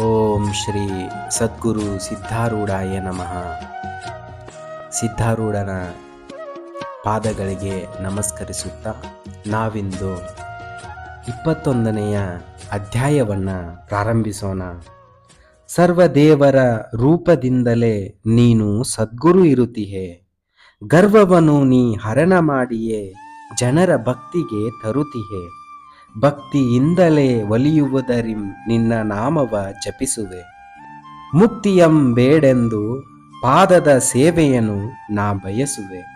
ಓಂ ಶ್ರೀ ಸದ್ಗುರು ಸಿದ್ಧಾರೂಢಾಯ ನಮಃ. ಸಿದ್ಧಾರೂಢನ ಪಾದಗಳಿಗೆ ನಮಸ್ಕರಿಸುತ್ತಾ ನಾವಿಂದು ಇಪ್ಪತ್ತೊಂದನೆಯ ಅಧ್ಯಾಯವನ್ನು ಪ್ರಾರಂಭಿಸೋಣ. ಸರ್ವದೇವರ ರೂಪದಿಂದಲೇ ನೀನು ಸದ್ಗುರು ಇರುತ್ತೀಯ. ಗರ್ವವನ್ನು ನೀ ಹರಣ ಮಾಡಿಯೇ ಜನರ ಭಕ್ತಿಗೆ ತರುತ್ತೀಯೆ. ಭಕ್ತಿಯಿಂದಲೇ ಒಲಿಯುವುದರಿಂ ನಿನ್ನ ನಾಮವ ಜಪಿಸುವೆ. ಮುಕ್ತಿಯಂ ಬೇಡೆಂದು ಪಾದದ ಸೇವೆಯನ್ನು ನಾ ಬಯಸುವೆ.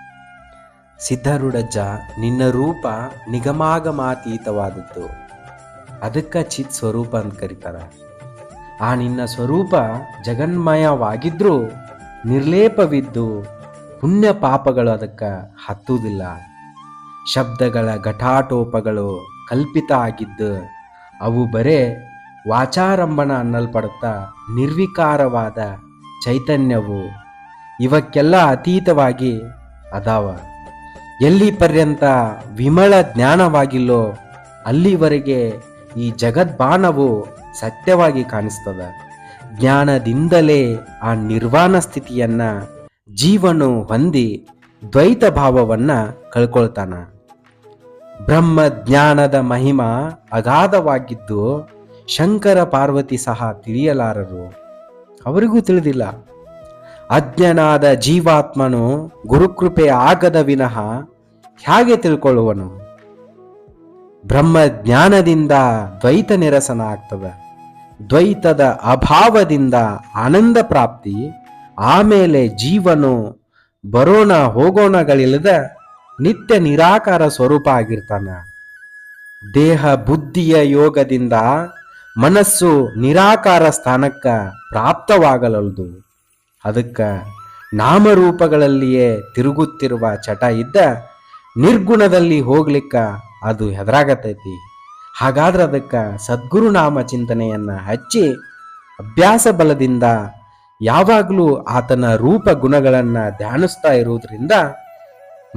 ಸಿದ್ಧರುಡಜ್ಜ ನಿನ್ನ ರೂಪ ನಿಗಮಾಗಮಾತೀತವಾದದ್ದು. ಅದಕ್ಕೆ ಚಿತ್ ಸ್ವರೂಪ ಅಂತ ಕರೀತಾರ. ಆ ನಿನ್ನ ಸ್ವರೂಪ ಜಗನ್ಮಯವಾಗಿದ್ದರೂ ನಿರ್ಲೇಪವಿದ್ದು ಪುಣ್ಯ ಪಾಪಗಳು ಅದಕ್ಕೆ ಹತ್ತುವುದಿಲ್ಲ. ಶಬ್ದಗಳ ಘಟಾಟೋಪಗಳು ಕಲ್ಪಿತ ಆಗಿದ್ದು ಅವು ಬರೇ ವಾಚಾರಂಭಣ ಅನ್ನಲ್ಪಡುತ್ತಾ ನಿರ್ವಿಕಾರವಾದ ಚೈತನ್ಯವು. ಇವಕ್ಕೆಲ್ಲ ಅತೀತವಾಗಿ ಅದಾವ. ಎಲ್ಲಿ ಪರ್ಯಂತ ವಿಮಳ ಜ್ಞಾನವಾಗಿಲ್ಲೋ ಅಲ್ಲಿವರೆಗೆ ಈ ಜಗದ್ಬಾಣವು ಸತ್ಯವಾಗಿ ಕಾಣಿಸ್ತದ. ಜ್ಞಾನದಿಂದಲೇ ಆ ನಿರ್ವಾಣ ಸ್ಥಿತಿಯನ್ನ ಜೀವನು ಹೊಂದಿ ದ್ವೈತ ಭಾವವನ್ನ ಕಳ್ಕೊಳ್ತಾನ. ಬ್ರಹ್ಮ ಜ್ಞಾನದ ಮಹಿಮ ಅಗಾಧವಾಗಿದ್ದು ಶಂಕರ ಪಾರ್ವತಿ ಸಹ ತಿಳಿಯಲಾರರು. ಅವರಿಗೂ ತಿಳಿದಿಲ್ಲ. ಅಜ್ಞನಾದ ಜೀವಾತ್ಮನು ಗುರುಕೃಪೆ ಆಗದ ವಿನಃ ಹೇಗೆ ತಿಳ್ಕೊಳ್ಳುವನು? ಬ್ರಹ್ಮ ಜ್ಞಾನದಿಂದ ದ್ವೈತ ನಿರಸನ ಆಗ್ತದೆ ದ್ವೈತದ ಅಭಾವದಿಂದ ಆನಂದ ಪ್ರಾಪ್ತಿ. ಆಮೇಲೆ ಜೀವನು ಬರೋಣ ಹೋಗೋಣಗಳಿಲ್ಲದ ನಿತ್ಯ ನಿರಾಕಾರ ಸ್ವರೂಪ ಆಗಿರ್ತಾನ. ದೇಹ ಬುದ್ಧಿಯ ಯೋಗದಿಂದ ಮನಸ್ಸು ನಿರಾಕಾರ ಸ್ಥಾನಕ್ಕ ಪ್ರಾಪ್ತವಾಗಲಲ್ದು. ಅದಕ್ಕೆ ನಾಮರೂಪಗಳಲ್ಲಿಯೇ ತಿರುಗುತ್ತಿರುವ ಚಟ ಇದ್ದ ನಿರ್ಗುಣದಲ್ಲಿ ಹೋಗ್ಲಿಕ್ಕ ಅದು ಹೆದರಾಗತೈತಿ. ಹಾಗಾದ್ರೆ ಅದಕ್ಕೆ ಸದ್ಗುರು ನಾಮ ಚಿಂತನೆಯನ್ನ ಹಚ್ಚಿ ಅಭ್ಯಾಸ ಬಲದಿಂದ ಯಾವಾಗಲೂ ಆತನ ರೂಪ ಗುಣಗಳನ್ನು ಧ್ಯಾನಿಸ್ತಾ ಇರುವುದರಿಂದ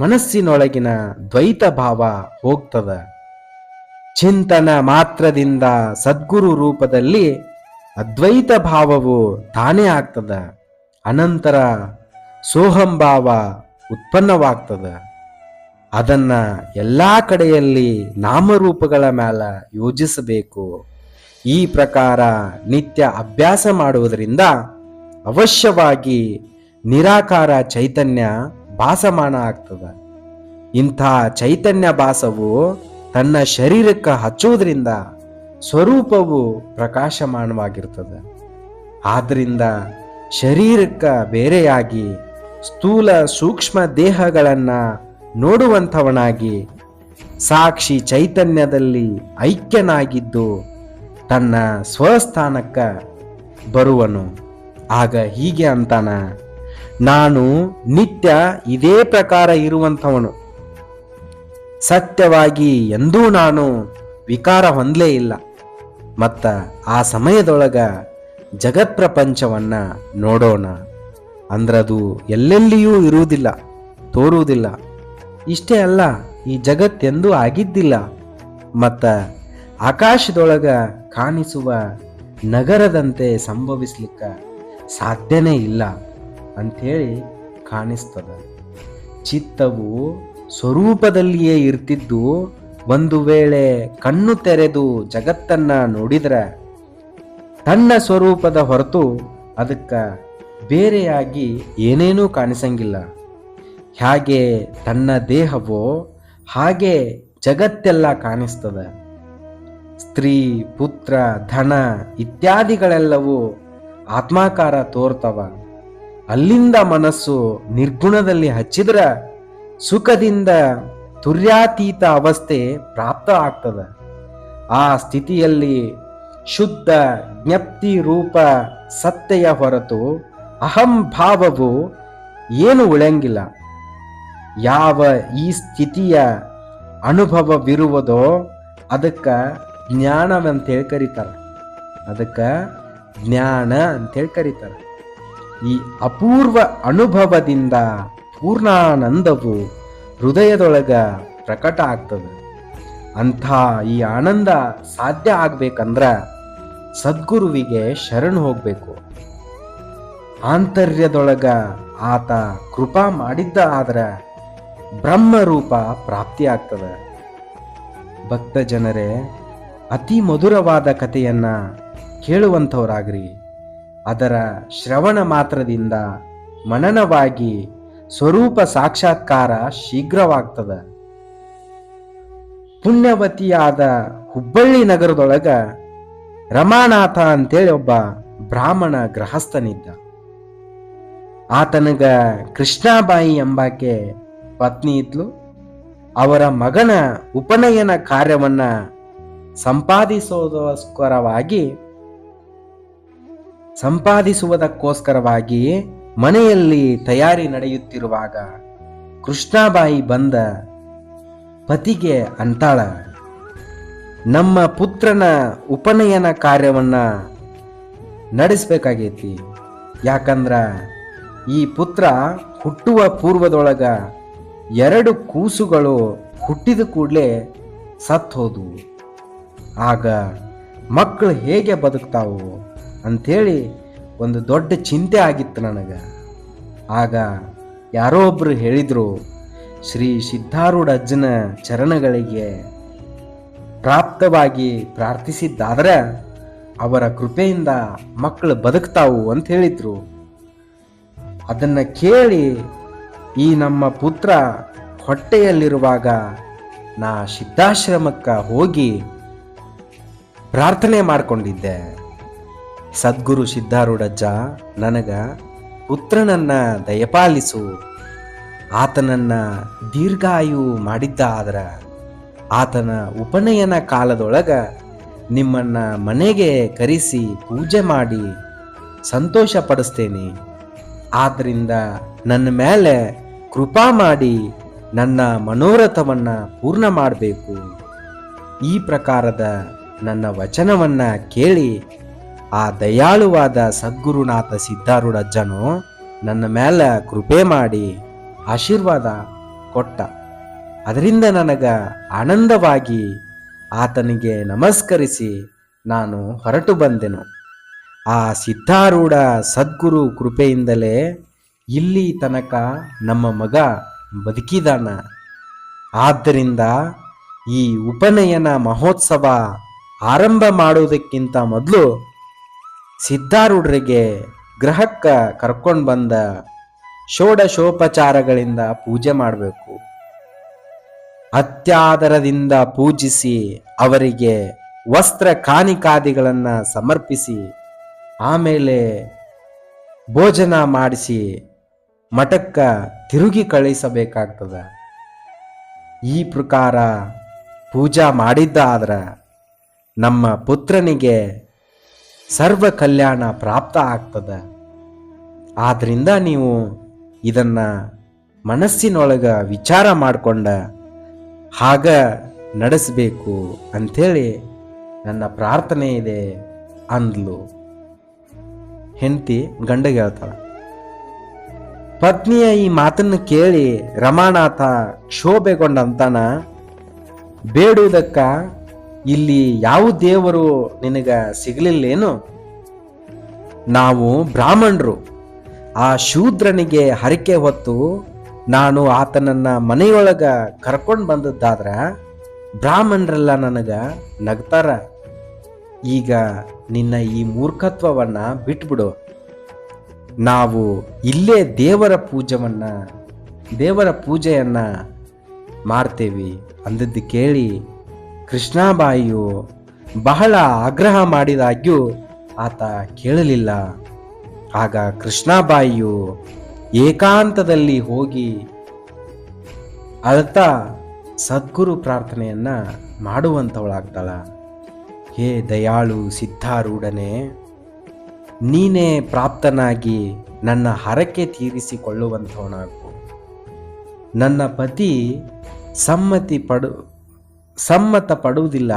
ಮನಸ್ಸಿನೊಳಗಿನ ದ್ವೈತ ಭಾವ ಹೋಗ್ತದ. ಚಿಂತನ ಮಾತ್ರದಿಂದ ಸದ್ಗುರು ರೂಪದಲ್ಲಿ ಅದ್ವೈತ ಭಾವವು ತಾನೇ ಆಗ್ತದ. ಅನಂತರ ಸೋಹಂಭಾವ ಉತ್ಪನ್ನವಾಗ್ತದ. ಅದನ್ನ ಎಲ್ಲಾ ಕಡೆಯಲ್ಲಿ ನಾಮರೂಪಗಳ ಮೇಲೆ ಯೋಜಿಸಬೇಕು. ಈ ಪ್ರಕಾರ ನಿತ್ಯ ಅಭ್ಯಾಸ ಮಾಡುವುದರಿಂದ ಅವಶ್ಯವಾಗಿ ನಿರಾಕಾರ ಚೈತನ್ಯ ಭಾಸಮಾನ ಆಗ್ತದ. ಇಂಥ ಚೈತನ್ಯ ಭಾಸವು ತನ್ನ ಶರೀರಕ್ಕೆ ಹಚ್ಚುವುದರಿಂದ ಸ್ವರೂಪವು ಪ್ರಕಾಶಮಾನವಾಗಿರ್ತದೆ. ಆದ್ದರಿಂದ ಶರೀರಕ್ಕೆ ಬೇರೆಯಾಗಿ ಸ್ಥೂಲ ಸೂಕ್ಷ್ಮ ದೇಹಗಳನ್ನು ನೋಡುವಂಥವನಾಗಿ ಸಾಕ್ಷಿ ಚೈತನ್ಯದಲ್ಲಿ ಐಕ್ಯನಾಗಿದ್ದು ತನ್ನ ಸ್ವಸ್ಥಾನಕ್ಕೆ ಬರುವನು. ಆಗ ಹೀಗೆ ಅಂತಾನ ನಾನು ನಿತ್ಯ ಇದೇ ಪ್ರಕಾರ ಇರುವಂಥವನು. ಸತ್ಯವಾಗಿ ಎಂದೂ ನಾನು ವಿಕಾರ ಹೊಂದಲೇ ಇಲ್ಲ. ಮತ್ತ ಆ ಸಮಯದೊಳಗ ಜಗತ್ ಪ್ರಪಂಚವನ್ನ ನೋಡೋಣ. ಅಂದ್ರದು ಎಲ್ಲೆಲ್ಲಿಯೂ ಇರುವುದಿಲ್ಲ, ತೋರುವುದಿಲ್ಲ. ಇಷ್ಟೇ ಅಲ್ಲ, ಈ ಜಗತ್ತೆಂದೂ ಆಗಿದ್ದಿಲ್ಲ. ಮತ್ತ ಆಕಾಶದೊಳಗ ಕಾಣಿಸುವ ನಗರದಂತೆ ಸಂಭವಿಸ್ಲಿಕ್ಕ ಸಾಧ್ಯನೇ ಇಲ್ಲ. ಅಂಥೇಳಿ ಕಾಣಿಸ್ತದ. ಚಿತ್ತವು ಸ್ವರೂಪದಲ್ಲಿಯೇ ಇರ್ತಿದ್ದು ಒಂದು ವೇಳೆ ಕಣ್ಣು ತೆರೆದು ಜಗತ್ತನ್ನ ನೋಡಿದ್ರೆ ತನ್ನ ಸ್ವರೂಪದ ಹೊರತು ಅದಕ್ಕೆ ಬೇರೆಯಾಗಿ ಏನೇನೂ ಕಾಣಿಸಂಗಿಲ್ಲ. ಹೇಗೆ ತನ್ನ ದೇಹವೋ ಹಾಗೆ ಜಗತ್ತೆಲ್ಲ ಕಾಣಿಸ್ತದೆ. ಸ್ತ್ರೀ, ಪುತ್ರ, ಧನ ಇತ್ಯಾದಿಗಳೆಲ್ಲವೂ ಆತ್ಮಾಕಾರ ತೋರ್ತವ. ಅಲ್ಲಿಂದ ಮನಸ್ಸು ನಿರ್ಗುಣದಲ್ಲಿ ಹಚ್ಚಿದ್ರ ಸುಖದಿಂದ ತುರ್ಯಾತೀತ ಅವಸ್ಥೆ ಪ್ರಾಪ್ತ ಆಗ್ತದ. ಆ ಸ್ಥಿತಿಯಲ್ಲಿ ಶುದ್ಧ ಜ್ಞಪ್ತಿ ರೂಪ ಸತ್ತೆಯ ಹೊರತು ಅಹಂಭಾವವು ಏನು ಉಳಿಯಂಗಿಲ್ಲ. ಯಾವ ಈ ಸ್ಥಿತಿಯ ಅನುಭವವಿರುವುದೋ ಅದಕ್ಕೆ ಜ್ಞಾನವಂತೇಳಿ ಕರೀತಾರೆ. ಅದಕ್ಕೆ ಜ್ಞಾನ ಅಂತೇಳಿ ಕರೀತಾರೆ. ಈ ಅಪೂರ್ವ ಅನುಭವದಿಂದ ಪೂರ್ಣಾನಂದವು ಹೃದಯದೊಳಗ ಪ್ರಕಟ ಆಗ್ತದೆ. ಅಂಥ ಈ ಆನಂದ ಸಾಧ್ಯ ಆಗ್ಬೇಕಂದ್ರ ಸದ್ಗುರುವಿಗೆ ಶರಣು ಹೋಗಬೇಕು. ಆಂತರ್ಯದೊಳಗ ಆತ ಕೃಪಾ ಮಾಡಿದ್ದ ಆದ್ರ ಬ್ರಹ್ಮರೂಪ ಪ್ರಾಪ್ತಿಯಾಗ್ತದೆ ಭಕ್ತ ಜನರೇ, ಅತಿ ಮಧುರವಾದ ಕಥೆಯನ್ನ ಕೇಳುವಂಥವರಾಗ್ರಿ. ಅದರ ಶ್ರವಣ ಮಾತ್ರದಿಂದ ಮನನವಾಗಿ ಸ್ವರೂಪ ಸಾಕ್ಷಾತ್ಕಾರ ಶೀಘ್ರವಾಗ್ತದ. ಪುಣ್ಯವತಿಯಾದ ಹುಬ್ಬಳ್ಳಿ ನಗರದೊಳಗ ರಮಾನಾಥ ಅಂತೇಳಿ ಒಬ್ಬ ಬ್ರಾಹ್ಮಣ ಗೃಹಸ್ಥನಿದ್ದ. ಆತನಿಗ ಕೃಷ್ಣಾಬಾಯಿ ಎಂಬಾಕೆ ಪತ್ನಿ ಇದ್ಲು. ಅವರ ಮಗನ ಉಪನಯನ ಕಾರ್ಯವನ್ನ ಸಂಪಾದಿಸೋದಕ್ಕೋಸ್ಕರವಾಗಿ ಸಂಪಾದಿಸುವುದಕ್ಕೋಸ್ಕರವಾಗಿ ಮನೆಯಲ್ಲಿ ತಯಾರಿ ನಡೆಯುತ್ತಿರುವಾಗ ಕೃಷ್ಣಾಬಾಯಿ ಬಂದ ಪತಿಗೆ ಅಂತಾಳ, ನಮ್ಮ ಪುತ್ರನ ಉಪನಯನ ಕಾರ್ಯವನ್ನ ನಡೆಸಬೇಕಾಗೈತಿ. ಯಾಕಂದ್ರ ಈ ಪುತ್ರ ಹುಟ್ಟುವ ಪೂರ್ವದೊಳಗ ಎರಡು ಕೂಸುಗಳು ಹುಟ್ಟಿದ ಕೂಡಲೇ ಸತ್ತೋದು. ಆಗ ಮಕ್ಕಳು ಹೇಗೆ ಬದುಕ್ತಾವು ಅಂಥೇಳಿ ಒಂದು ದೊಡ್ಡ ಚಿಂತೆ ಆಗಿತ್ತು ನನಗೆ. ಆಗ ಯಾರೋ ಒಬ್ಬರು ಹೇಳಿದರು, ಶ್ರೀ ಸಿದ್ಧಾರೂಢ ಅಜ್ಜನ ಚರಣಗಳಿಗೆ ಪ್ರಾಪ್ತವಾಗಿ ಪ್ರಾರ್ಥಿಸಿದ್ದಾದರೆ ಅವರ ಕೃಪೆಯಿಂದ ಮಕ್ಕಳು ಬದುಕ್ತಾವು ಅಂತ ಹೇಳಿದರು. ಅದನ್ನು ಕೇಳಿ ಈ ನಮ್ಮ ಪುತ್ರ ಹೊಟ್ಟೆಯಲ್ಲಿರುವಾಗ ನಾ ಸಿದ್ಧಾಶ್ರಮಕ್ಕೆ ಹೋಗಿ ಪ್ರಾರ್ಥನೆ ಮಾಡಿಕೊಂಡಿದ್ದೆ. ಸದ್ಗುರು ಸಿದ್ಧಾರೂಢಜ್ಜ, ನನಗ ಪುತ್ರನನ್ನ ದಯಪಾಲಿಸು. ಆತನನ್ನ ದೀರ್ಘಾಯು ಮಾಡಿದ್ದ ಆದ್ರ ಆತನ ಉಪನಯನ ಕಾಲದೊಳಗ ನಿಮ್ಮನ್ನ ಮನೆಗೆ ಕರೆಸಿ ಪೂಜೆ ಮಾಡಿ ಸಂತೋಷ ಪಡಿಸ್ತೇನೆ. ಆದ್ದರಿಂದ ನನ್ನ ಮೇಲೆ ಕೃಪಾ ಮಾಡಿ ನನ್ನ ಮನೋರಥವನ್ನು ಪೂರ್ಣ ಮಾಡಬೇಕು. ಈ ಪ್ರಕಾರದ ನನ್ನ ವಚನವನ್ನ ಕೇಳಿ ಆ ದಯಾಳುವಾದ ಸದ್ಗುರುನಾಥ ಸಿದ್ಧಾರೂಢಜ್ಜನು ನನ್ನ ಮೇಲೆ ಕೃಪೆ ಮಾಡಿ ಆಶೀರ್ವಾದ ಕೊಟ್ಟ. ಅದರಿಂದ ನನಗ ಆನಂದವಾಗಿ ಆತನಿಗೆ ನಮಸ್ಕರಿಸಿ ನಾನು ಹೊರಟು ಬಂದೆನು. ಆ ಸಿದ್ಧಾರೂಢ ಸದ್ಗುರು ಕೃಪೆಯಿಂದಲೇ ಇಲ್ಲಿ ತನಕ ನಮ್ಮ ಮಗ ಬದುಕಿದಾನ. ಆದ್ದರಿಂದ ಈ ಉಪನಯನ ಮಹೋತ್ಸವ ಆರಂಭ ಮಾಡುವುದಕ್ಕಿಂತ ಮೊದಲು ಸಿದ್ಧಾರೂಢರಿಗೆ ಗ್ರಹಕ್ಕ ಕರ್ಕೊಂಡು ಬಂದ ಷೋಡಶೋಪಚಾರಗಳಿಂದ ಪೂಜೆ ಮಾಡಬೇಕು. ಅತ್ಯಾದರದಿಂದ ಪೂಜಿಸಿ ಅವರಿಗೆ ವಸ್ತ್ರ ಕಾನಿಕಾದಿಗಳನ್ನು ಸಮರ್ಪಿಸಿ ಆಮೇಲೆ ಭೋಜನ ಮಾಡಿಸಿ ಮಠಕ್ಕ ತಿರುಗಿ ಕಳಿಸಬೇಕಾಗ್ತದ. ಈ ಪ್ರಕಾರ ಪೂಜಾ ಮಾಡಿದ್ದಾದ್ರೆ ನಮ್ಮ ಪುತ್ರನಿಗೆ ಸರ್ವ ಕಲ್ಯಾಣ ಪ್ರಾಪ್ತ ಆಗ್ತದ. ಆದ್ರಿಂದ ನೀವು ಇದನ್ನ ಮನಸ್ಸಿನೊಳಗ ವಿಚಾರ ಮಾಡಿಕೊಂಡ ಹಾಗ ನಡೆಸಬೇಕು ಅಂಥೇಳಿ ನನ್ನ ಪ್ರಾರ್ಥನೆ ಇದೆ ಅಂದ್ಲು. ಹೆಂಡತಿ ಗಂಡಗೆ ಹೇಳ್ತಾಳ, ಪತ್ನಿಯ ಈ ಮಾತನ್ನು ಕೇಳಿ ರಮಾನಾಥ ಕ್ಷೋಭೆಗೊಂಡಂತನ ಬೇಡುವುದಕ್ಕ ಇಲ್ಲಿ ಯಾವ ದೇವರು ನಿನಗ ಸಿಗಲಿಲ್ಲೇನು? ನಾವು ಬ್ರಾಹ್ಮಣರು. ಆ ಶೂದ್ರನಿಗೆ ಹರಕೆ ಹೊತ್ತು ನಾನು ಆತನನ್ನ ಮನೆಯೊಳಗ ಕರ್ಕೊಂಡು ಬಂದದ್ದಾದ್ರ ಬ್ರಾಹ್ಮಣರೆಲ್ಲ ನನಗ ನಗ್ತಾರ. ಈಗ ನಿನ್ನ ಈ ಮೂರ್ಖತ್ವವನ್ನ ಬಿಟ್ಬಿಡು. ನಾವು ಇಲ್ಲೇ ದೇವರ ಪೂಜವನ್ನ, ದೇವರ ಪೂಜೆಯನ್ನ ಮಾಡ್ತೇವಿ ಅಂದದ್ದು ಕೇಳಿ ಕೃಷ್ಣಾಬಾಯಿಯು ಬಹಳ ಆಗ್ರಹ ಮಾಡಿದಾಗ್ಯೂ ಆತ ಕೇಳಲಿಲ್ಲ. ಆಗ ಕೃಷ್ಣಾಬಾಯಿಯು ಏಕಾಂತದಲ್ಲಿ ಹೋಗಿ ಅಳ್ತಾ ಸದ್ಗುರು ಪ್ರಾರ್ಥನೆಯನ್ನ ಮಾಡುವಂಥವಳಾಗ್ತಾಳ ಹೇ ದಯಾಳು ಸಿದ್ಧಾರೂಢನೆ, ನೀನೇ ಪ್ರಾಪ್ತನಾಗಿ ನನ್ನ ಹರಕೆ ತೀರಿಸಿಕೊಳ್ಳುವಂಥವನಾಗು ನನ್ನ ಪತಿ ಸಮ್ಮತಿ ಪಡು ಸಮ್ಮತ ಪಡುವುದಿಲ್ಲ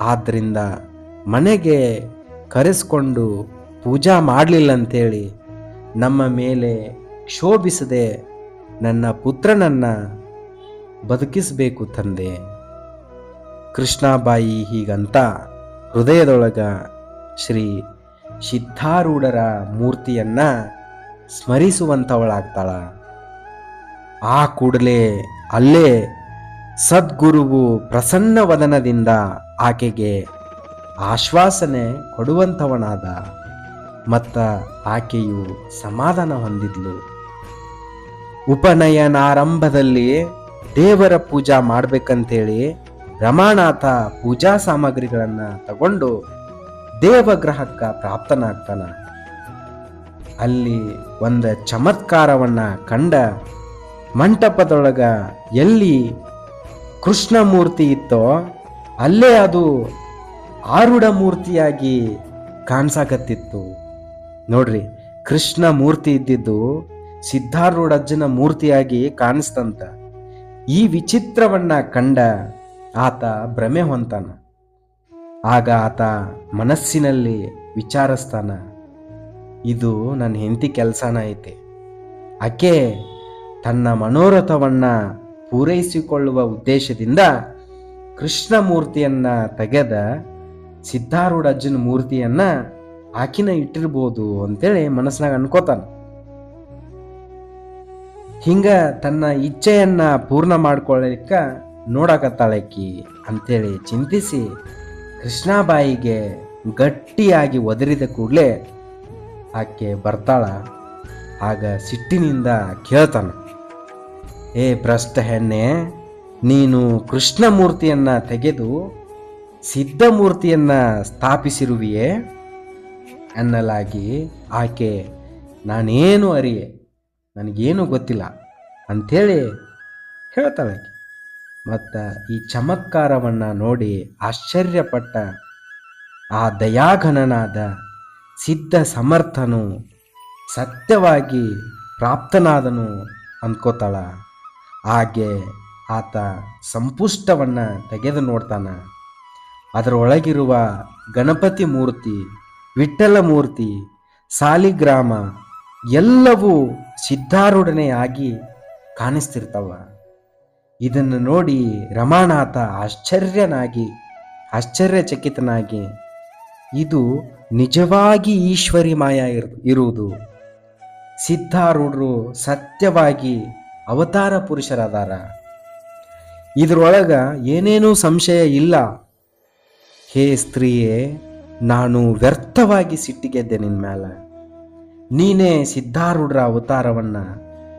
ಆದ್ದರಿಂದ ಮನೆಗೆ ಕರೆಸ್ಕೊಂಡು ಪೂಜಾ ಮಾಡಲಿಲ್ಲ ಅಂತೇಳಿ ನಮ್ಮ ಮೇಲೆ ಕ್ಷೋಭಿಸದೆ ನನ್ನ ಪುತ್ರನನ್ನು ಬದುಕಿಸಬೇಕು ತಂದೆ. ಕೃಷ್ಣಾಬಾಯಿ ಹೀಗಂತ ಹೃದಯದೊಳಗ ಶ್ರೀ ಸಿದ್ಧಾರೂಢರ ಮೂರ್ತಿಯನ್ನು ಸ್ಮರಿಸುವಂಥವಳಾಗ್ತಾಳ ಆ ಕೂಡಲೇ ಅಲ್ಲೇ ಸದ್ಗುರುವು ಪ್ರಸನ್ನ ವದನದಿಂದ ಆಕೆಗೆ ಆಶ್ವಾಸನೆ ಕೊಡುವಂಥವನಾದ, ಮತ್ತ ಆಕೆಯು ಸಮಾಧಾನ ಹೊಂದಿದ್ಲು. ಉಪನಯನಾರಂಭದಲ್ಲಿ ದೇವರ ಪೂಜಾ ಮಾಡಬೇಕಂತೇಳಿ ರಮಾನಾಥ ಪೂಜಾ ಸಾಮಗ್ರಿಗಳನ್ನು ತಗೊಂಡು ದೇವಗ್ರಹಕ್ಕ ಪ್ರಾಪ್ತನಾಗ್ತಾನ. ಅಲ್ಲಿ ಒಂದು ಚಮತ್ಕಾರವನ್ನು ಕಂಡ ಮಂಟಪದೊಳಗ ಎಲ್ಲಿ ಕೃಷ್ಣ ಮೂರ್ತಿ ಇತ್ತೋ, ಅಲ್ಲೇ ಅದು ಆರುಡ ಮೂರ್ತಿಯಾಗಿ ಕಾಣಿಸಾಕತ್ತಿತ್ತು. ನೋಡ್ರಿ ಕೃಷ್ಣ ಮೂರ್ತಿ ಇದ್ದಿದ್ದು ಸಿದ್ಧಾರೂಢಜ್ಜನ ಮೂರ್ತಿಯಾಗಿ ಕಾಣಿಸ್ತಂತ ಈ ವಿಚಿತ್ರವನ್ನ ಕಂಡ ಆತ ಭ್ರಮೆ ಹೊಂತಾನ ಆಗ ಆತ ಮನಸ್ಸಿನಲ್ಲಿ ವಿಚಾರಿಸ್ತಾನ, ಇದು ನನ್ನ ಹೆಂಡತಿ ಕೆಲಸನ ಐತೆ. ಆಕೆ ತನ್ನ ಮನೋರಥವನ್ನ ಪೂರೈಸಿಕೊಳ್ಳುವ ಉದ್ದೇಶದಿಂದ ಕೃಷ್ಣ ಮೂರ್ತಿಯನ್ನ ತೆಗೆದ ಸಿದ್ಧಾರೂಢಜ್ಜನ ಮೂರ್ತಿಯನ್ನ ಆಕಿನ ಇಟ್ಟಿರ್ಬೋದು ಅಂತೇಳಿ ಮನಸ್ಸಿನಾಗ ಅನ್ಕೋತಾನೆ. ಹಿಂಗ ತನ್ನ ಇಚ್ಛೆಯನ್ನ ಪೂರ್ಣ ಮಾಡ್ಕೊಳ್ಳಿಕ್ಕ ನೋಡಕತ್ತಾಳಕಿ ಅಂತೇಳಿ ಚಿಂತಿಸಿ ಕೃಷ್ಣಾಬಾಯಿಗೆ ಗಟ್ಟಿಯಾಗಿ ಒದರಿದ ಕೂಡಲೇ ಆಕೆ ಬರ್ತಾಳ. ಆಗ ಸಿಟ್ಟಿನಿಂದ ಕೇಳ್ತಾನ. ಏ ಭ್ರಷ್ಟ ಹೆಣ್ಣೆ, ನೀನು ಕೃಷ್ಣ ಮೂರ್ತಿಯನ್ನ ತೆಗೆದು ಸಿದ್ಧ ಮೂರ್ತಿಯನ್ನ ಸ್ಥಾಪಿಸಿರುವಿಯೇ? ಅನ್ನಲಾಗಿ ಆಕೆ, ನಾನೇನು ಅರಿಯೆ? ನನಗೇನು ಗೊತ್ತಿಲ್ಲ ಅಂಥೇಳಿ ಹೇಳ್ತಾಳೆ ಮತ್ತು ಈ ಚಮತ್ಕಾರವನ್ನು ನೋಡಿ ಆಶ್ಚರ್ಯಪಟ್ಟ ಆ ದಯಾಘನನಾದ ಸಿದ್ಧ ಸಮರ್ಥನು ಸತ್ಯವಾಗಿ ಪ್ರಾಪ್ತನಾದನು ಅಂದ್ಕೋತಾಳ. ಹಾಗೆ ಆತ ಸಂಪುಷ್ಟವನ್ನು ತೆಗೆದು ನೋಡ್ತಾನ. ಅದರೊಳಗಿರುವ ಗಣಪತಿ ಮೂರ್ತಿ, ವಿಠ್ಠಲ ಮೂರ್ತಿ, ಸಾಲಿಗ್ರಾಮ ಎಲ್ಲವೂ ಸಿದ್ಧಾರೂಢನೆ ಆಗಿ ಕಾಣಿಸ್ತಿರ್ತಾವ. ಇದನ್ನು ನೋಡಿ ರಮಾನಾಥ ಆಶ್ಚರ್ಯನಾಗಿ, ಆಶ್ಚರ್ಯಚಕಿತನಾಗಿ, ಇದು ನಿಜವಾಗಿ ಈಶ್ವರಿ ಮಾಯ ಇರ್, ಇರುವುದು. ಸಿದ್ಧಾರೂಢರು ಸತ್ಯವಾಗಿ ಅವತಾರ ಪುರುಷರದಾರ. ಇದರೊಳಗ ಏನೇನೂ ಸಂಶಯ ಇಲ್ಲ. ಹೇ ಸ್ತ್ರೀಯೇ, ನಾನು ವ್ಯರ್ಥವಾಗಿ ಸಿಟ್ಟಿಗೆದ್ದೆ ನಿನ್ನ ಮೇಲೆ ನೀನೇ ಸಿದ್ಧಾರೂಢರ ಅವತಾರವನ್ನ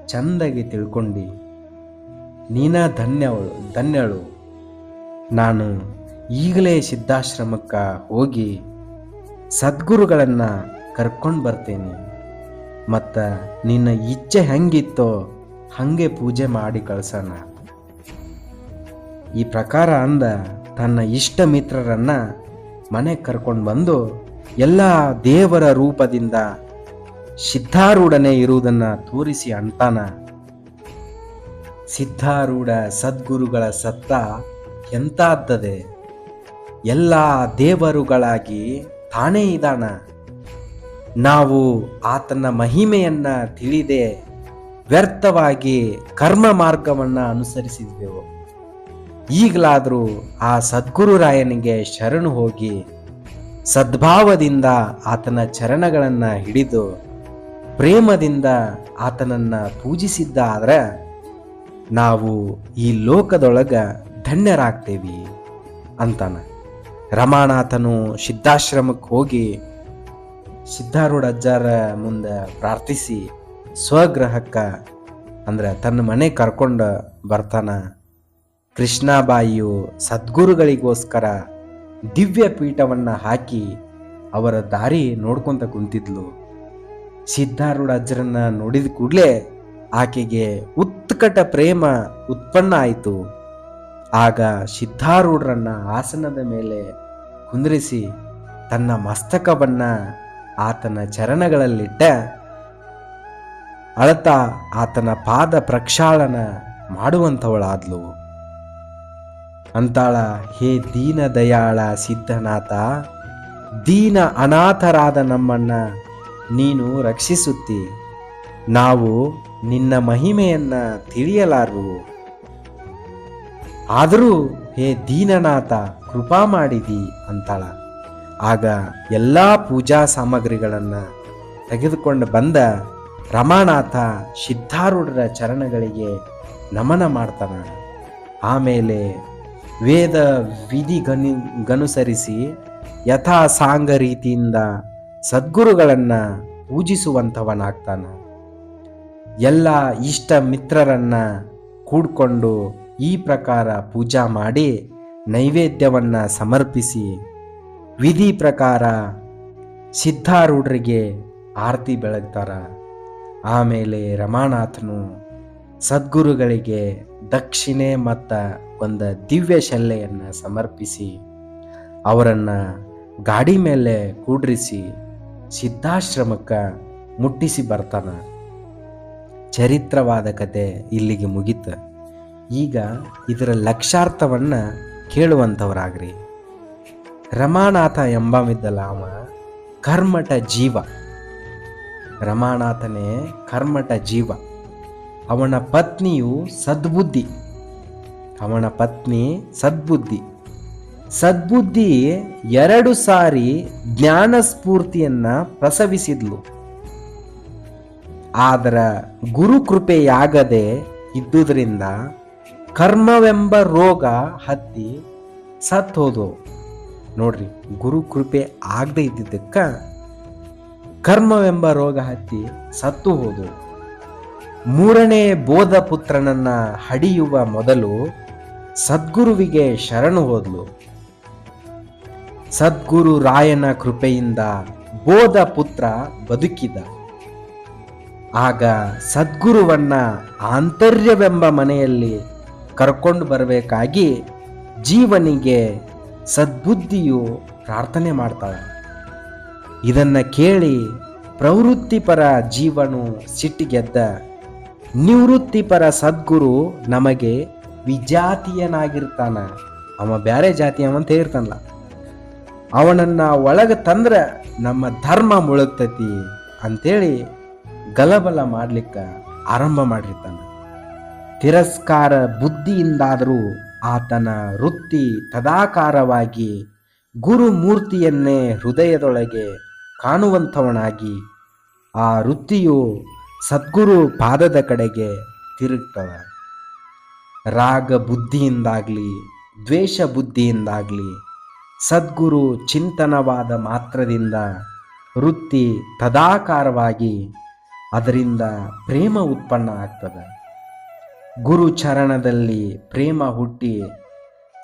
ಚಂದಾಗಿ ತಿಳ್ಕೊಂಡು. ನೀನ ಧನ್ಯವಳು ಧನ್ಯಳು. ನಾನು ಈಗಲೇ ಸಿದ್ಧಾಶ್ರಮಕ್ಕೆ ಹೋಗಿ ಸದ್ಗುರುಗಳನ್ನು ಕರ್ಕೊಂಡು ಬರ್ತೇನೆ. ಮತ್ತು ನಿನ್ನ ಇಚ್ಛೆ ಹೆಂಗಿತ್ತೋ ಹಾಗೆ ಪೂಜೆ ಮಾಡಿ ಕಳ್ಸೋಣ. ಈ ಪ್ರಕಾರ ಅಂದ ತನ್ನ ಇಷ್ಟ ಮಿತ್ರರನ್ನ ಮನೆಗೆ ಕರ್ಕೊಂಡು ಬಂದು ಎಲ್ಲ ದೇವರ ರೂಪದಿಂದ ಸಿದ್ಧಾರೂಢನೆ ಇರುವುದನ್ನು ತೋರಿಸಿ ಅಂತಾನ. ಸಿದ್ಧಾರೂಢ ಸದ್ಗುರುಗಳ ಸತ್ತ ಎಂತಾದ್ದದೆ ಎಲ್ಲ ದೇವರುಗಳಾಗಿ ತಾನೇ ಇದ್ದಾನ ನಾವು ಆತನ ಮಹಿಮೆಯನ್ನ ತಿಳಿದೆ ವ್ಯರ್ಥವಾಗಿ ಕರ್ಮ ಮಾರ್ಗವನ್ನ ಅನುಸರಿಸಿದ್ದೆವು ಈಗಲಾದರೂ ಆ ಸದ್ಗುರುರಾಯನಿಗೆ ಶರಣು ಹೋಗಿ ಸದ್ಭಾವದಿಂದ ಆತನ ಚರಣಗಳನ್ನು ಹಿಡಿದು ಪ್ರೇಮದಿಂದ ಆತನನ್ನು ಪೂಜಿಸಿದ್ದಾದ್ರೆ ನಾವು ಈ ಲೋಕದೊಳಗೆ ಧನ್ಯರಾಗ್ತೇವಿ ಅಂತಾನ. ರಮಾನಾಥನು ಸಿದ್ಧಾಶ್ರಮಕ್ಕೆ ಹೋಗಿ ಸಿದ್ಧಾರೂಢ ಅಜ್ಜಾರ ಮುಂದೆ ಪ್ರಾರ್ಥಿಸಿ ಸ್ವಗ್ರಹಕ್ಕ ಅಂದ್ರೆ ತನ್ನ ಮನೆ ಕರ್ಕೊಂಡು ಬರ್ತಾನೆ ಕೃಷ್ಣಾಬಾಯಿಯು ಸದ್ಗುರುಗಳಿಗೋಸ್ಕರ ದಿವ್ಯ ಪೀಠವನ್ನು ಹಾಕಿ ಅವರ ದಾರಿ ನೋಡ್ಕೊಂತ ಕುಂತಿದ್ಲು. ಸಿದ್ಧಾರೂಢ ಅಜ್ಜರನ್ನ ನೋಡಿದ ಕೂಡಲೇ ಆಕೆಗೆ ಉತ್ಕಟ ಪ್ರೇಮ ಉತ್ಪನ್ನ ಆಯಿತು. ಆಗ ಸಿದ್ಧಾರೂಢರನ್ನ ಆಸನದ ಮೇಲೆ ಕುಂದ್ರಿಸಿ ತನ್ನ ಮಸ್ತಕವನ್ನ ಆತನ ಚರಣಗಳಲ್ಲಿಟ್ಟ ಅಳತಾ ಆತನ ಪಾದ ಪ್ರಕ್ಷಾಳನ ಮಾಡುವಂಥವಳಾದ್ಲು. ಅಂತಾಳ, ಹೇ ದೀನ ದಯಾಳ ಸಿದ್ಧನಾಥ, ದೀನ ಅನಾಥರಾದ ನಮ್ಮನ್ನ ನೀನು ರಕ್ಷಿಸುತ್ತಿ. ನಾವು ನಿನ್ನ ಮಹಿಮೆಯನ್ನ ತಿಳಿಯಲಾರು ಆದರೂ ಹೇ ದೀನನಾಥ, ಕೃಪಾ ಮಾಡಿದಿ, ಅಂತಾಳ. ಆಗ ಎಲ್ಲ ಪೂಜಾ ಸಾಮಗ್ರಿಗಳನ್ನು ತೆಗೆದುಕೊಂಡು ಬಂದ ರಮಾನಾಥ ಸಿದ್ಧಾರೂಢರ ಚರಣಗಳಿಗೆ ನಮನ ಮಾಡ್ತಾನ. ಆಮೇಲೆ ವೇದ ವಿಧಿ ಗನಿ ಗನುಸರಿಸಿ ಯಥಾ ಸಾಂಗ ರೀತಿಯಿಂದ ಸದ್ಗುರುಗಳನ್ನು ಪೂಜಿಸುವಂಥವನಾಗ್ತಾನ. ಎಲ್ಲ ಇಷ್ಟ ಮಿತ್ರರನ್ನು ಕೂಡ್ಕೊಂಡು ಈ ಪ್ರಕಾರ ಪೂಜಾ ಮಾಡಿ ನೈವೇದ್ಯವನ್ನು ಸಮರ್ಪಿಸಿ ವಿಧಿ ಪ್ರಕಾರ ಸಿದ್ಧಾರೂಢರಿಗೆ ಆರತಿ ಬೆಳಗ್ತಾರ. ಆಮೇಲೆ ರಮಾನಾಥನು ಸದ್ಗುರುಗಳಿಗೆ ದಕ್ಷಿಣೆ ಮತ್ತು ಒಂದು ದಿವ್ಯ ಶಲ್ಲೆಯನ್ನು ಸಮರ್ಪಿಸಿ ಅವರನ್ನು ಗಾಡಿ ಮೇಲೆ ಕೂಡ್ರಿಸಿ ಸಿದ್ಧಾಶ್ರಮಕ್ಕೆ ಮುಟ್ಟಿಸಿ ಬರ್ತಾನೆ. ಚರಿತ್ರವಾದ ಕತೆ ಇಲ್ಲಿಗೆ ಮುಗಿತ. ಈಗ ಇದರ ಲಕ್ಷಾರ್ಥವನ್ನು ಕೇಳುವಂಥವರಾಗ್ರಿ ರಮಾನಾಥ ಎಂಬವಿದ್ದಲ್ಲ ಅವ ಕರ್ಮಠ ಜೀವ. ರಮಾನಾಥನೇ ಕರ್ಮಟ ಜೀವ. ಅವನ ಪತ್ನಿಯು ಸದ್ಬುದ್ಧಿ. ಅವನ ಪತ್ನಿ ಸದ್ಬುದ್ಧಿ. ಸದ್ಬುದ್ಧಿ ಎರಡು ಸಾರಿ ಜ್ಞಾನ ಸ್ಫೂರ್ತಿಯನ್ನು ಪ್ರಸವಿಸಿದ್ಲು. ಆದರ ಗುರು ಕೃಪೆಯಾಗದೆ ಇದ್ದುದರಿಂದ ಕರ್ಮವೆಂಬ ರೋಗ ಹತ್ತಿ ಸತ್ತೋದು ನೋಡ್ರಿ, ಗುರು ಕೃಪೆ ಆಗದೆ ಇದ್ದಿದ್ದಕ್ಕ ಕರ್ಮವೆಂಬ ರೋಗ ಹತ್ತಿ ಸತ್ತು ಹೋದು. ಮೂರನೇ ಬೋಧ ಪುತ್ರನನ್ನ ಹಡಿಯುವ ಮೊದಲು ಸದ್ಗುರುವಿಗೆ ಶರಣು ಹೋದ್ಲು. ಸದ್ಗುರು ರಾಯನ ಕೃಪೆಯಿಂದ ಬೋಧ ಪುತ್ರ ಬದುಕಿದ. ಆಗ ಸದ್ಗುರುವನ್ನ ಆಂತರ್ಯವೆಂಬ ಮನೆಯಲ್ಲಿ ಕರ್ಕೊಂಡು ಬರಬೇಕಾಗಿ ಜೀವನಿಗೆ ಸದ್ಬುದ್ಧಿಯು ಪ್ರಾರ್ಥನೆ ಮಾಡ್ತಾಳೆ. ಇದನ್ನ ಕೇಳಿ ಪ್ರವೃತ್ತಿಪರ ಜೀವನು ಸಿಟ್ಟಿಗೆದ್ದ ನಿವೃತ್ತಿಪರ ಸದ್ಗುರು ನಮಗೆ ವಿಜಾತಿಯನಾಗಿರ್ತಾನ. ಅವ ಬ್ಯಾರೆ ಜಾತಿಯವಂತ ಹೇಳ್ತಾನಲ್ಲ. ಅವನನ್ನ ಒಳಗೆ ತಂದ್ರ ನಮ್ಮ ಧರ್ಮ ಮುಳುಗ್ತತಿ ಅಂತೇಳಿ ಗಲಬಲ ಮಾಡ್ಲಿಕ್ಕೆ ಆರಂಭ ಮಾಡಿರ್ತಾನ. ತಿರಸ್ಕಾರ ಬುದ್ಧಿಯಿಂದಾದರೂ ಆತನ ವೃತ್ತಿ ತದಾಕಾರವಾಗಿ ಗುರುಮೂರ್ತಿಯನ್ನೇ ಹೃದಯದೊಳಗೆ ಕಾಣುವಂಥವನಾಗಿ ಆ ವೃತ್ತಿಯು ಸದ್ಗುರು ಪಾದದ ಕಡೆಗೆ ತಿರುಗ್ತವೆ. ರಾಗ ಬುದ್ಧಿಯಿಂದಾಗಲಿ ದ್ವೇಷ ಬುದ್ಧಿಯಿಂದಾಗಲಿ ಸದ್ಗುರು ಚಿಂತನವಾದ ಮಾತ್ರದಿಂದ ವೃತ್ತಿ ತದಾಕಾರವಾಗಿ ಅದರಿಂದ ಪ್ರೇಮ ಉತ್ಪನ್ನ ಆಗ್ತದೆ. ಗುರು ಚರಣದಲ್ಲಿ ಪ್ರೇಮ ಹುಟ್ಟಿ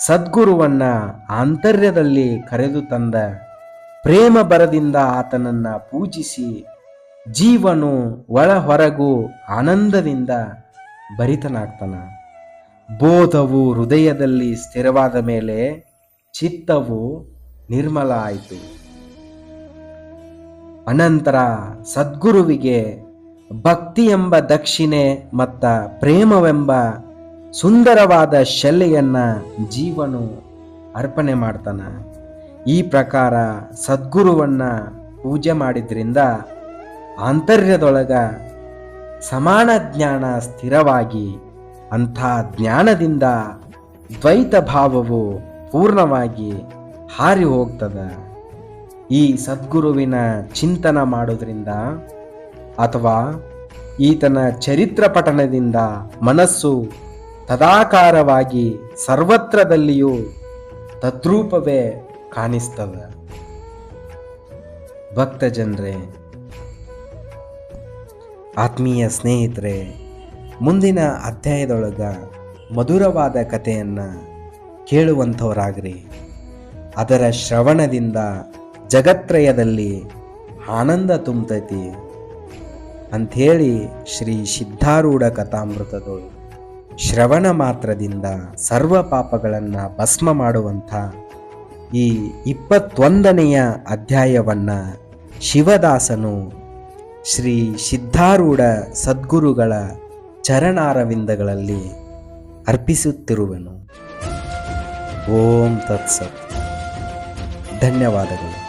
ಸದ್ಗುರುವನ್ನ ಆಂತರ್ಯದಲ್ಲಿ ಕರೆದು ತಂದ ಪ್ರೇಮ ಬರದಿಂದ ಆತನನ್ನ ಪೂಜಿಸಿ ಜೀವನು ಒಳ ಹೊರಗೂ ಆನಂದದಿಂದ ಭರಿತನಾಗ್ತಾನ. ಬೋಧವು ಹೃದಯದಲ್ಲಿ ಸ್ಥಿರವಾದ ಮೇಲೆ ಚಿತ್ತವು ನಿರ್ಮಲ ಆಯಿತು. ಅನಂತರ ಸದ್ಗುರುವಿಗೆ ಭಕ್ತಿ ಎಂಬ ದಕ್ಷಿಣೆ ಮತ್ತ ಪ್ರೇಮವೆಂಬ ಸುಂದರವಾದ ಶಲ್ಲೆಯನ್ನ ಜೀವನು ಅರ್ಪಣೆ ಮಾಡ್ತಾನ. ಈ ಪ್ರಕಾರ ಸದ್ಗುರುವನ್ನ ಪೂಜೆ ಮಾಡಿದ್ರಿಂದ ಆಂತರ್ಯದೊಳಗ ಸಮಾನ ಜ್ಞಾನ ಸ್ಥಿರವಾಗಿ ಅಂಥ ಜ್ಞಾನದಿಂದ ದ್ವೈತ ಭಾವವು ಪೂರ್ಣವಾಗಿ ಹಾರಿ ಹೋಗ್ತದ. ಈ ಸದ್ಗುರುವಿನ ಚಿಂತನ ಮಾಡೋದ್ರಿಂದ ಅಥವಾ ಈತನ ಚರಿತ್ರ ಪಠಣದಿಂದ ಮನಸ್ಸು ತದಾಕಾರವಾಗಿ ಸರ್ವತ್ರದಲ್ಲಿಯೂ ತದ್ರೂಪವೇ ಕಾಣಿಸ್ತದ. ಭಕ್ತ ಜನರೇ, ಆತ್ಮೀಯ ಸ್ನೇಹಿತರೆ, ಮುಂದಿನ ಅಧ್ಯಾಯದೊಳಗ ಮಧುರವಾದ ಕಥೆಯನ್ನು ಕೇಳುವಂಥವರಾಗ್ರಿ. ಅದರ ಶ್ರವಣದಿಂದ ಜಗತ್ರಯದಲ್ಲಿ ಆನಂದ ತುಂಬತೈತಿ ಅಂಥೇಳಿ ಶ್ರೀ ಸಿದ್ಧಾರೂಢ ಕಥಾಮೃತದೊಳು ಶ್ರವಣ ಮಾತ್ರದಿಂದ ಸರ್ವ ಪಾಪಗಳನ್ನು ಭಸ್ಮ ಮಾಡುವಂಥ ಈ ಇಪ್ಪತ್ತೊಂದನೆಯ ಅಧ್ಯಾಯವನ್ನು ಶಿವದಾಸನು ಶ್ರೀ ಸಿದ್ಧಾರೂಢ ಸದ್ಗುರುಗಳ ಚರಣಾರವಿಂದಗಳಲ್ಲಿ ಅರ್ಪಿಸುತ್ತಿರುವೆನು. ಓಂ ತತ್ಸತ್. ಧನ್ಯವಾದಗಳು.